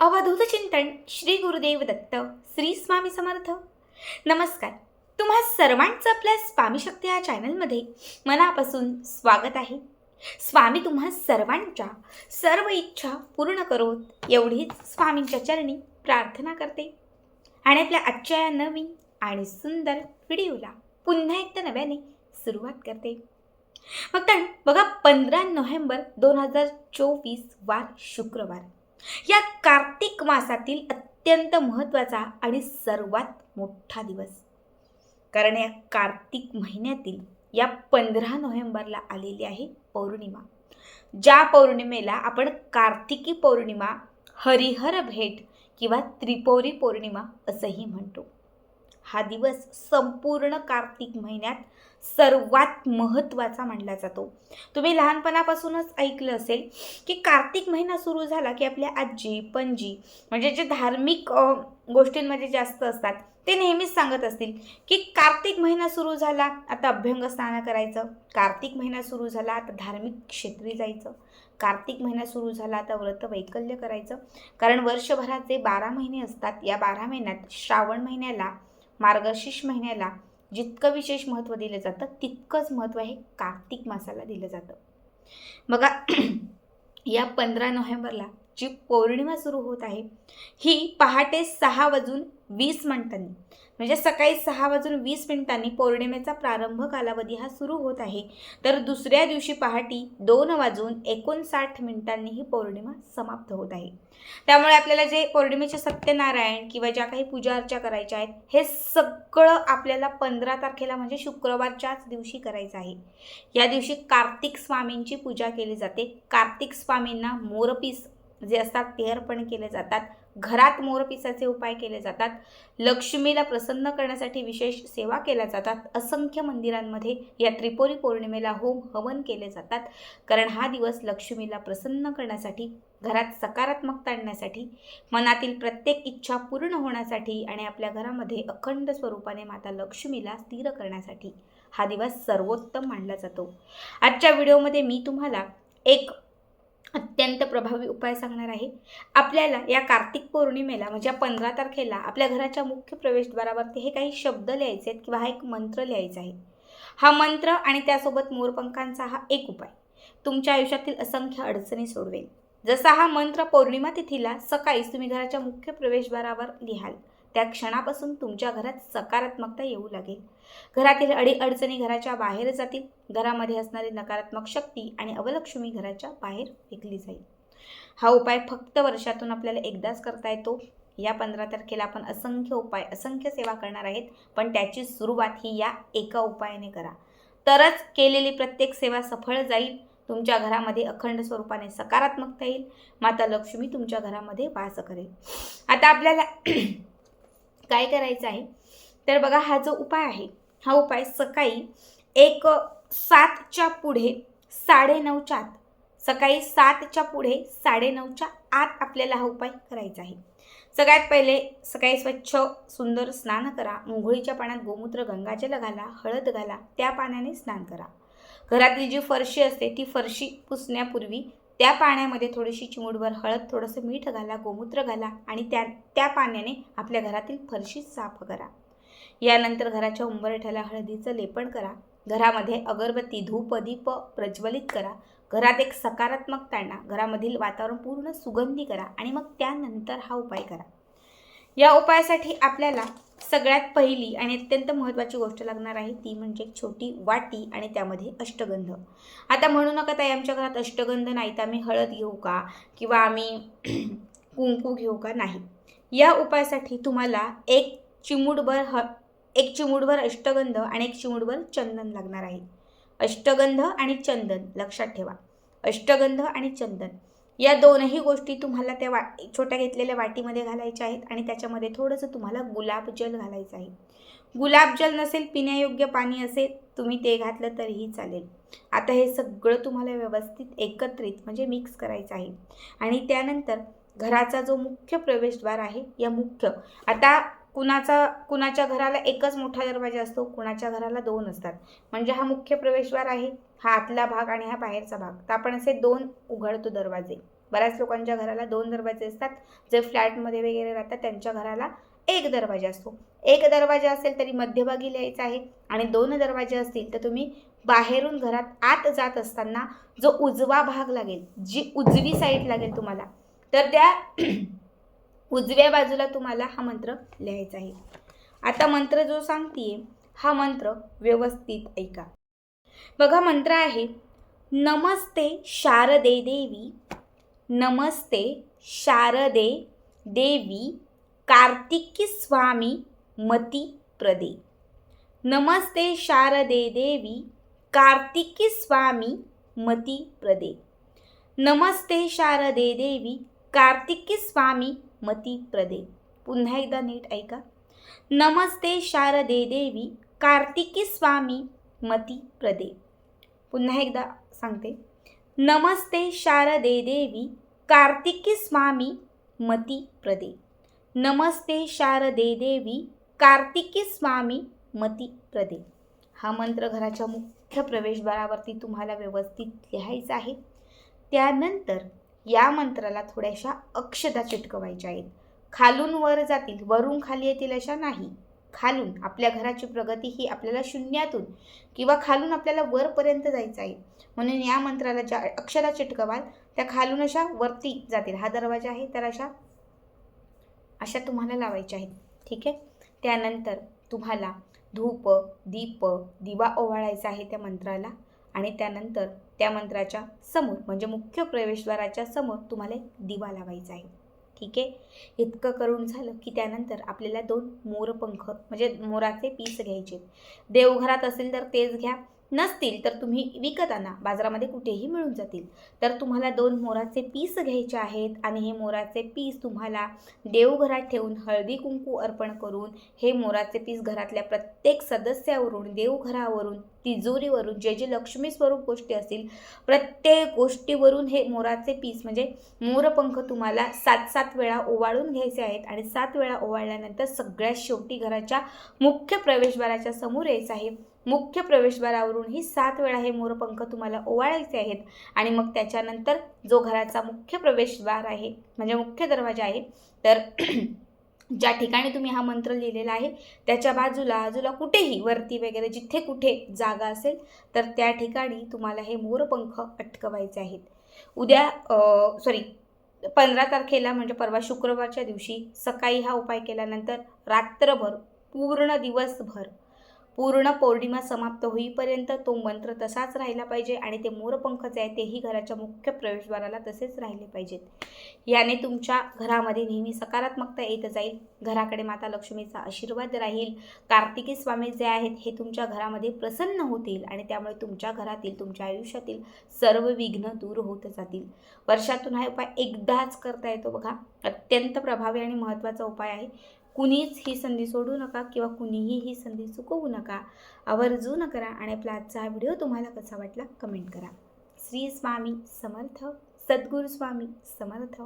अवधूत चिंतन श्री गुरुदेव दत्त श्री स्वामी समर्थ. नमस्कार. तुम्हा सर्वांचं आपल्या स्वामी शक्ती या चॅनलमध्ये मनापासून स्वागत आहे. स्वामी तुम्हा सर्वांच्या सर्व इच्छा पूर्ण करोत एवढीच स्वामींच्या चरणी प्रार्थना करते. आणि आपल्या आजच्या या नवीन आणि सुंदर व्हिडिओला पुन्हा एकदा नव्याने सुरुवात करते. मग तर बघा पंधरा नोव्हेंबर दोन हजार चोवीस वार शुक्रवार. या कार्तिक मासातील अत्यंत महत्त्वाचा आणि सर्वात मोठा दिवस. कारण या कार्तिक महिन्यातील या पंधरा नोव्हेंबरला आलेली आहे पौर्णिमा. ज्या पौर्णिमेला आपण कार्तिकी पौर्णिमा हरिहर भेट किंवा त्रिपौरी पौर्णिमा असंही म्हणतो. हा दिवस संपूर्ण कार्तिक महिन्यात सर्वात महत्त्वाचा मानला जातो. तुम्ही लहानपणापासूनच ऐकलं असेल की कार्तिक महिना सुरू झाला की आपल्या आजी पणजी म्हणजे जे धार्मिक गोष्टींमध्ये जास्त असतात ते नेहमीच सांगत असतील की कार्तिक महिना सुरू झाला आता अभ्यंग स्नान करायचं. कार्तिक महिना सुरू झाला आता धार्मिक क्षेत्री जायचं. कार्तिक महिना सुरू झाला आता व्रत वैकल्य करायचं. कारण वर्षभरात जे बारा महिने असतात या बारा महिन्यात श्रावण महिन्याला मार्गशीर्ष महिन्याला जितकं विशेष महत्त्व दिलं जातं तितकंच महत्त्व हे कार्तिक मासाला दिलं जातं. बघा या पंधरा नोव्हेंबरला जी पौर्णिमा सुरू होत आहे ही पहाटे सहा वाजून वीस मिनिटांनी. म्हणजे सकाळी सहा वाजून वीस मिनिटांनी पौर्णिमेचा प्रारंभ कालावधी हा सुरू होत आहे. तर दुसऱ्या दिवशी पहाटे दोन वाजून एकोणसाठ मिनिटांनी ही पौर्णिमा समाप्त होत आहे. त्यामुळे आपल्याला जे पौर्णिमेचे सत्यनारायण किंवा ज्या काही पूजा अर्चा करायच्या आहेत हे सगळं आपल्याला पंधरा तारखेला म्हणजे शुक्रवारच्याच दिवशी करायचं आहे. या दिवशी कार्तिक स्वामींची पूजा केली जाते. कार्तिक स्वामींना मोरपीस जे असतात ते अर्पण केले जातात. घरात मोरपिसाचे उपाय केले जातात. लक्ष्मीला प्रसन्न करण्यासाठी विशेष सेवा केल्या जातात. असंख्य मंदिरांमध्ये या त्रिपुरी पौर्णिमेला होम हवन केले जातात. कारण हा दिवस लक्ष्मीला प्रसन्न करण्यासाठी घरात सकारात्मकता आणण्यासाठी मनातील प्रत्येक इच्छा पूर्ण होण्यासाठी आणि आपल्या घरामध्ये अखंड स्वरूपाने माता लक्ष्मीला स्थिर करण्यासाठी हा दिवस सर्वोत्तम मानला जातो. आजच्या व्हिडिओमध्ये मी तुम्हाला एक अत्यंत प्रभावी उपाय सांगणार आहे. आपल्याला या कार्तिक पौर्णिमेला म्हणजे पंधरा तारखेला आपल्या घराच्या मुख्य प्रवेशद्वारावरती हे काही शब्द लिहायचे आहेत किंवा हा एक मंत्र लिहायचा आहे. हा मंत्र आणि त्यासोबत मोरपंखांचा हा एक उपाय. तुमच्या आयुष्यातील असंख्य अडचणी सोडवेल जसा हा मंत्र पौर्णिमा तिथीला सकाळीच तुम्ही घराच्या मुख्य प्रवेशद्वारावर लिहाल. त्या क्षणापासून तुमच्या घरात सकारात्मकता येऊ लागेल. घरातील अडीअडचणी घराच्या बाहेर जातील. घरामध्ये असणारी नकारात्मक शक्ती आणि अवलक्ष्मी घराच्या बाहेर फेकली जाईल. हा उपाय फक्त वर्षातून आपल्याला एकदाच करता येतो. या पंधरा तारखेला आपण असंख्य उपाय असंख्य सेवा करणार आहेत पण त्याची सुरुवात ही या एका उपायाने करा. तरच केलेली प्रत्येक सेवा सफळ जाईल. तुमच्या घरामध्ये अखंड स्वरूपाने सकारात्मकता येईल. माता लक्ष्मी तुमच्या घरामध्ये वास करेल. आता आपल्याला काय करायचं आहे? तर बघा हा जो उपाय आहे हा उपाय सकाळी एक सातच्या पुढे साडेनऊच्या आत सकाळी सातच्या पुढे साडेनऊच्या आत आपल्याला हा उपाय करायचा आहे. सगळ्यात पहिले सकाळी स्वच्छ सुंदर स्नान करा. मुंगळीच्या पाण्यात गोमूत्र गंगाजल घाला हळद घाला त्या पाण्याने स्नान करा. घरातली जी फरशी असते ती फरशी पुसण्यापूर्वी त्या पाण्यामध्ये थोडीशी चिमूटभर हळद थोडंसं मीठ घाला गोमूत्र घाला आणि त्या त्या पाण्याने आपल्या घरातील फरशी साफ करा. यानंतर घराच्या उंबरठ्याला हळदीचं लेपण करा. घरामध्ये अगरबत्ती धूप दीप प्रज्वलित करा. घरात एक सकारात्मक ताणा घरामधील वातावरण पूर्ण सुगंधी करा आणि मग त्यानंतर हा उपाय करा. या उपायासाठी आपल्याला सगळ्यात पहिली आणि अत्यंत महत्त्वाची गोष्ट लागणार आहे ती म्हणजे एक छोटी वाटी आणि त्यामध्ये अष्टगंध. आता म्हणू नका ताई आमच्या घरात अष्टगंध नाही तर आम्ही हळद घेऊ का किंवा आम्ही कुंकू घेऊ का नाही. या उपायासाठी तुम्हाला एक चिमूटभर ह एक चिमूटभर अष्टगंध आणि एक चिमूटभर चंदन लागणार आहे. अष्टगंध आणि चंदन लक्षात ठेवा. अष्टगंध आणि चंदन. या दोनही गोष्टी तुम्हाला त्या वा छोट्या घेतलेल्या वाटीमध्ये घालायच्या आहेत आणि त्याच्यामध्ये थोडंसं तुम्हाला गुलाबजल घालायचं आहे. गुलाबजल नसेल पिण्यायोग्य पाणी असेल तुम्ही ते घातलं तरीही चालेल. आता हे सगळं तुम्हाला व्यवस्थित एकत्रित म्हणजे मिक्स करायचं आहे. आणि त्यानंतर घराचा जो मुख्य प्रवेशद्वार आहे या मुख्य आता कुणाचा कुणाच्या घराला एकच मोठा दरवाजा असतो कुणाच्या घराला दोन असतात. म्हणजे हा मुख्य प्रवेशद्वार आहे हा आतला भाग आणि हा बाहेरचा भाग. तर आपण असे दोन उघडतो दरवाजे. बऱ्याच लोकांच्या घराला दोन दरवाजे असतात. जे फ्लॅटमध्ये वगैरे राहतात त्यांच्या घराला एक दरवाजा असतो. एक दरवाजा असेल तरी मध्यभागी लिहायचा आहे आणि दोन दरवाजे असतील तर तुम्ही बाहेरून घरात आत जात असताना जो उजवा भाग लागेल जी उजवी साईड लागेल तुम्हाला तर त्या उजव्या बाजूला तुम्हाला हा मंत्र लिहायचा आहे. आता मंत्र जो सांगतीये हा मंत्र व्यवस्थित ऐका. बघा मंत्र आहे नमस्ते शारदे देवी नमस्ते शारदे देवी कार्तिकी स्वामी मती प्रदे. नमस्ते शारदे देवी कार्तिकी स्वामी मती प्रदे. नमस्ते शारदे देवी कार्तिकी स्वामी मती प्रदे. पुन्हा एकदा नीट ऐका. नमस्ते शारदे देवी कार्तिकी स्वामी मती प्रदे. पुन्हा एकदा सांगते. नमस्ते शारदे देवी कार्तिकी स्वामी मती प्रदे. नमस्ते शारदे देवी कार्तिकी स्वामी मती प्रदे. हा मंत्र घराच्या मुख्य प्रवेशद्वारावरती तुम्हाला व्यवस्थित लिहायचा आहे. त्यानंतर या मंत्राला थोड्याशा अक्षता चिटकवायच्या आहेत. खालून वर जातील वरून खाली येतील अशा नाही. खालून आपल्या घराची प्रगती ही आपल्याला शून्यातून किंवा खालून आपल्याला वरपर्यंत जायचं आहे. म्हणून या मंत्राला ज्या अक्षरा चिटकवाल त्या खालून अशा वरती जातील. हा दरवाजा आहे तर अशा अशा तुम्हाला लावायच्या आहेत. ठीक आहे? त्यानंतर तुम्हाला धूप दीप दिवा ओवाळायचा आहे त्या मंत्राला. आणि त्यानंतर त्या मंत्राच्या समोर म्हणजे मुख्य प्रवेशद्वाराच्या समोर तुम्हाला दिवा लावायचा आहे. ठीक आहे? इतकं करून झालं की त्यानंतर आपल्याला दोन मोरपंख म्हणजे मोराचे पीस घ्यायचे देवघरात असेल तर तेच घ्या. नसतील तर तुम्ही विकत आणा बाजारामध्ये कुठेही मिळून जातील. तर तुम्हाला दोन मोराचे पीस घ्यायचे आहेत आणि हे मोराचे पीस तुम्हाला देवघरात ठेवून हळदी कुंकू अर्पण करून हे मोराचे पीस घरातल्या प्रत्येक सदस्यावरून देवघरावरून तिजोरीवरून जे जे लक्ष्मी स्वरूप गोष्टी असतील प्रत्येक गोष्टीवरून हे मोराचे पीस म्हणजे मोरपंख तुम्हाला सात सात वेळा ओवाळून घ्यायचे आहेत आणि सात वेळा ओवाळल्यानंतर सगळ्यात शेवटी घराच्या मुख्य प्रवेशद्वाराच्या समोर यायचं आहे. मुख्य प्रवेशद्वारावरूनही सात वेळा हे मोरपंख तुम्हाला ओवाळायचे आहेत. आणि मग त्याच्यानंतर जो घराचा मुख्य प्रवेशद्वार आहे म्हणजे मुख्य दरवाजा आहे तर ज्या ठिकाणी तुम्ही हा मंत्र लिहिलेला आहे त्याच्या बाजूला बाजूला कुठेही वरती वगैरे जिथे कुठे जागा असेल तर त्या ठिकाणी तुम्हाला हे मोरपंख अटकवायचे आहेत. उद्या सॉरी पंधरा तारखेला म्हणजे परवा शुक्रवारच्या दिवशी सकाळी हा उपाय केल्यानंतर रात्रभर पूर्ण दिवसभर पूर्ण पौर्णिमा समाप्त होईपर्यंत तो मंत्र तसाच राहिला पाहिजे आणि ते मोरपंख जे आहे तेही घराच्या मुख्य प्रवेशद्वाराला तसेच राहिले पाहिजेत. याने तुमच्या घरामध्ये नेहमी सकारात्मकता येत जाईल. घराकडे माता लक्ष्मीचा आशीर्वाद राहील. कार्तिकी स्वामी जे आहेत हे तुमच्या घरामध्ये प्रसन्न होतील आणि त्यामुळे तुमच्या घरातील तुमच्या आयुष्यातील सर्व विघ्न दूर होत जातील. वर्षातून हा उपाय एकदाच करता येतो बघा. अत्यंत प्रभावी आणि महत्त्वाचा उपाय आहे. कुणीच ही संधी सोडू नका किंवा कुणीही ही संधी चुकवू नका. आवर्जून करा आणि आपला आजचा हा व्हिडिओ तुम्हाला कसा वाटला कमेंट करा. श्री स्वामी समर्थ सद्गुरू स्वामी समर्थ.